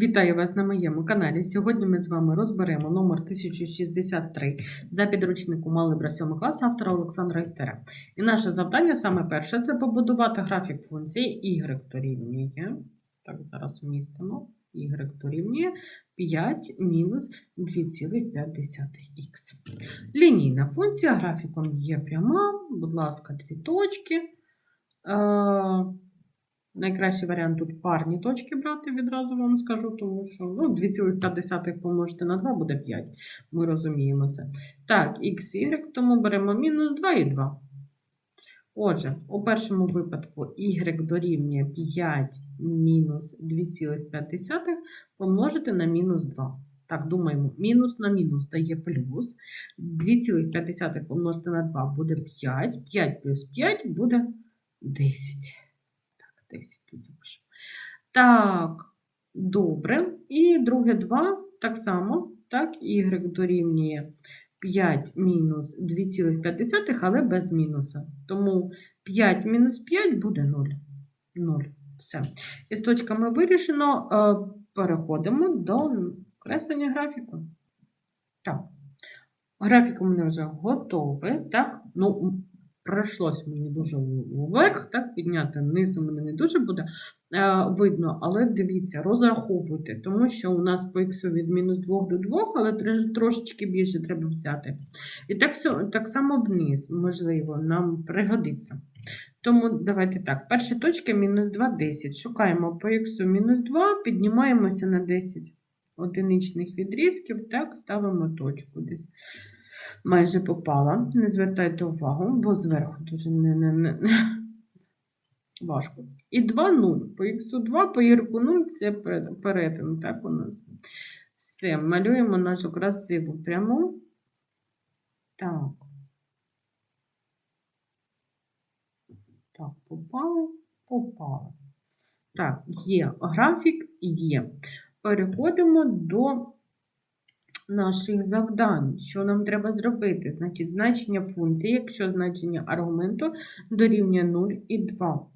Вітаю вас на моєму каналі. Сьогодні ми з вами розберемо номер 1063 за підручником Алgebra 7 класу автора Олександра Істера. І наше завдання саме перше це побудувати графік функції y дорівнює. Так, зараз умістимо. y дорівнює 5 мінус 2,5х. Лінійна функція графіком є пряма, будь ласка, дві точки. Найкращий варіант тут парні точки брати, відразу вам скажу, тому що ну, 2,5 помножити на 2 буде 5. Ми розуміємо це. Так, x, y, тому беремо мінус 2 і 2. Отже, у першому випадку y дорівнює 5 мінус 2,5 помножити на мінус 2. Так, думаємо, мінус на мінус дає плюс. 2,5 помножити на 2 буде 5. 5 плюс 5 буде 10. 10 тут запишу. Так, добре. І друге 2, так само, так, y дорівнює 5 мінус 2,5, але без мінуса. Тому 5 мінус 5 буде 0. 0. Все. І з точками вирішено. Е, Переходимо до креслення графіку. Так. Графік у мене вже готовий. Так, ну, пройшлось мені дуже вверх, так, підняти вниз у мене не дуже буде е, видно, але дивіться, розраховуйте, тому що у нас по х від мінус 2 до 2, але трошечки більше треба взяти. І так, так само вниз, можливо, нам пригодиться. Тому давайте так, перша точка мінус 2, 10. Шукаємо по х мінус 2, піднімаємося на 10 одиничних відрізків, так, ставимо точку десь майже попала. Не звертайте увагу, бо зверху дуже не, не, не. важко. І 2 0. По х 2, по ірку 0 це пер- перетин, так у нас. Все, малюємо нашу красиву пряму. Так. Так, попало, попало. Так, є графік, є. Переходимо до наших завдань. Що нам треба зробити? Значить, значення функції, якщо значення аргументу дорівнює 0 і 2.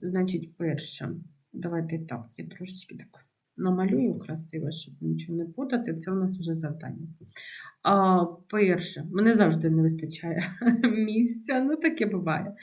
Значить, перше, давайте так, я трошечки так намалюю красиво, щоб нічого не путати. Це у нас вже завдання. А, перше, мене завжди не вистачає місця, ну таке буває.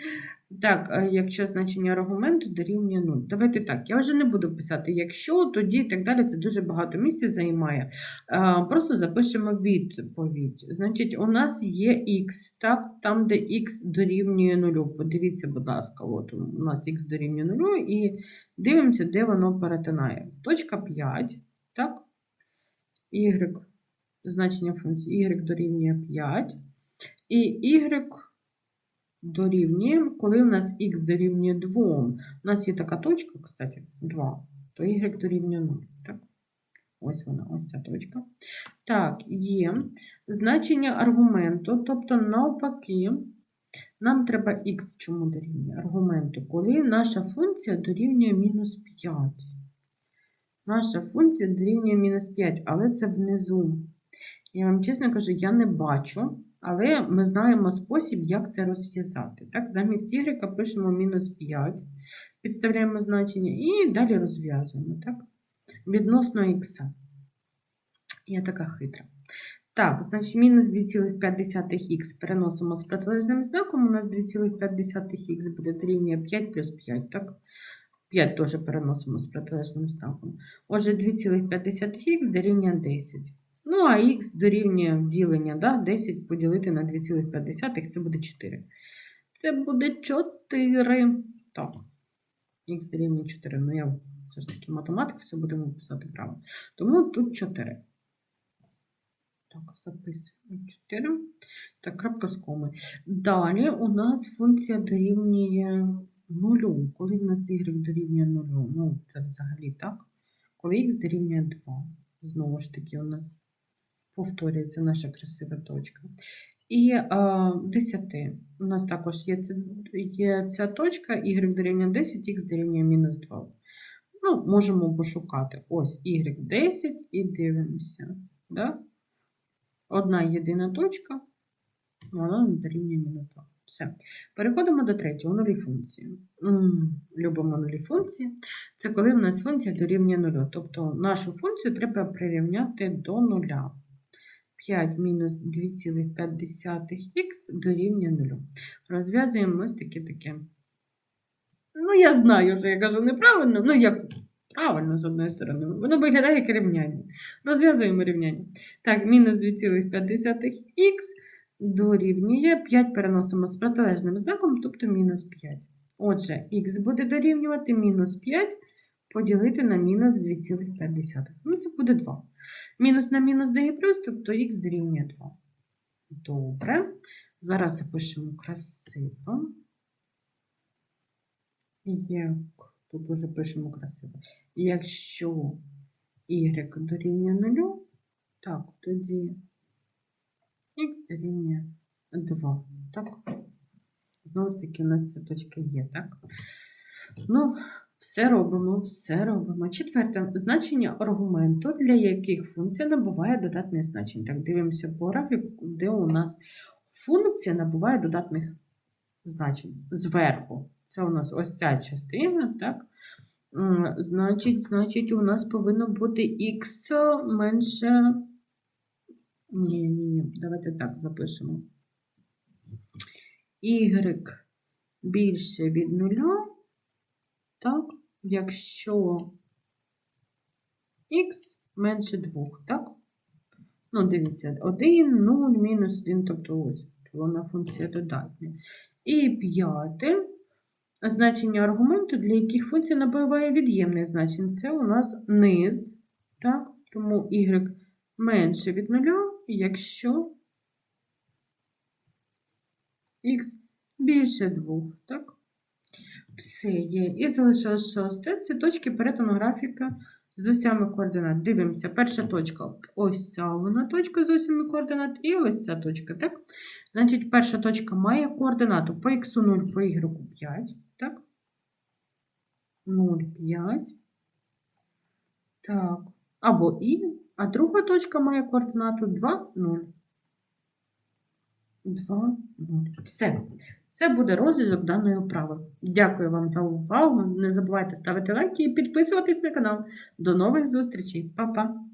Так, е, якщо значення аргументу дорівнює 0. Давайте так, я вже не буду писати, якщо, тоді і так далі, це дуже багато місця займає. Е, Просто запишемо відповідь. Значить, у нас є х, так, там, де х дорівнює 0. Подивіться, будь ласка, от у нас х дорівнює 0, і дивимося, де воно перетинає. Точка 5, так, y, значення функції y дорівнює 5, і y дорівнює, коли у нас х дорівнює 2. У нас є така точка, кстати, 2, то y дорівнює 0. Так? Ось вона, ось ця точка. Так, є значення аргументу, тобто навпаки, нам треба х чому дорівнює аргументу, коли наша функція дорівнює мінус 5. Наша функція дорівнює мінус 5, але це внизу. Я вам чесно кажу, я не бачу, але ми знаємо спосіб, як це розв'язати. Так, замість y пишемо мінус 5, підставляємо значення і далі розв'язуємо. Так? Відносно х. Я така хитра. Так, значить, мінус 2,5х переносимо з протилежним знаком. У нас 2,5х буде дорівнює 5 плюс 5. Так? 5 теж переносимо з протилежним знаком. Отже, 2,5х дорівнює 10. Ну, а х дорівнює ділення, да? 10 поділити на 2,5, це буде 4. Це буде 4. Так. Х дорівнює 4. Ну, я все ж таки математик, все будемо писати правильно. Тому тут 4. Так, записуємо 4. Так, крапка з коми. Далі у нас функція дорівнює 0. Коли в нас y дорівнює 0? Ну, це взагалі так. Коли х дорівнює 2. Знову ж таки, у нас повторюється наша красива точка. І а, 10. У нас також є, ця, є ця точка, y дорівнює 10, х дорівнює мінус 2. Ну, можемо пошукати. Ось y 10 і дивимося. Да? Одна єдина точка, вона дорівнює мінус 2. Все. Переходимо до третього нулі функції. Любимо нулі функції. Це коли в нас функція дорівнює нулю. Тобто нашу функцію треба прирівняти до нуля. 5 мінус 2,5х дорівнює нулю. Розв'язуємо ось таке таке. Ну, я знаю, що я кажу неправильно, ну як правильно з одної сторони. Воно виглядає як рівняння. Розв'язуємо рівняння. Так, мінус 2,5х дорівнює 5 переносимо з протилежним знаком, тобто мінус 5. Отже, х буде дорівнювати мінус 5 поділити на мінус 2,5. Ну, це буде 2. Мінус на мінус дає плюс, тобто х дорівнює 2. Добре. Зараз запишемо красиво. Як тут уже пишемо красиво. Якщо y дорівнює 0, так, тоді х дорівнює 2. Так? Знову ж таки, у нас ця точка є, так? Ну, все робимо, все робимо. Четверте, значення аргументу, для яких функція набуває додатних значень. Так, дивимося по графіку, де у нас функція набуває додатних значень. Зверху. Це у нас ось ця частина, так? Значить, значить, у нас повинно бути х менше. Ні, ні, ні, давайте так запишемо. Y більше від нуля, так, якщо х менше 2, так? Ну, дивіться, 1, 0, мінус 1, тобто ось вона функція додатня. І п'яте значення аргументу, для яких функція набуває від'ємних значень. Це у нас низ, так? Тому y менше від нуля, якщо х більше 2, так? Все є. І залишилось шосте. Це точки перетину графіка з осями координат. Дивимося, перша точка. Ось ця вона точка з осями координат, і ось ця точка, так? Значить, перша точка має координату по х 0, по y 5, так? 0, 5. Так. Або і, а друга точка має координату 2, 0. 2, 0. Все. Це буде розв'язок даної вправи. Дякую вам за увагу. Не забувайте ставити лайки і підписуватись на канал. До нових зустрічей. Па-па!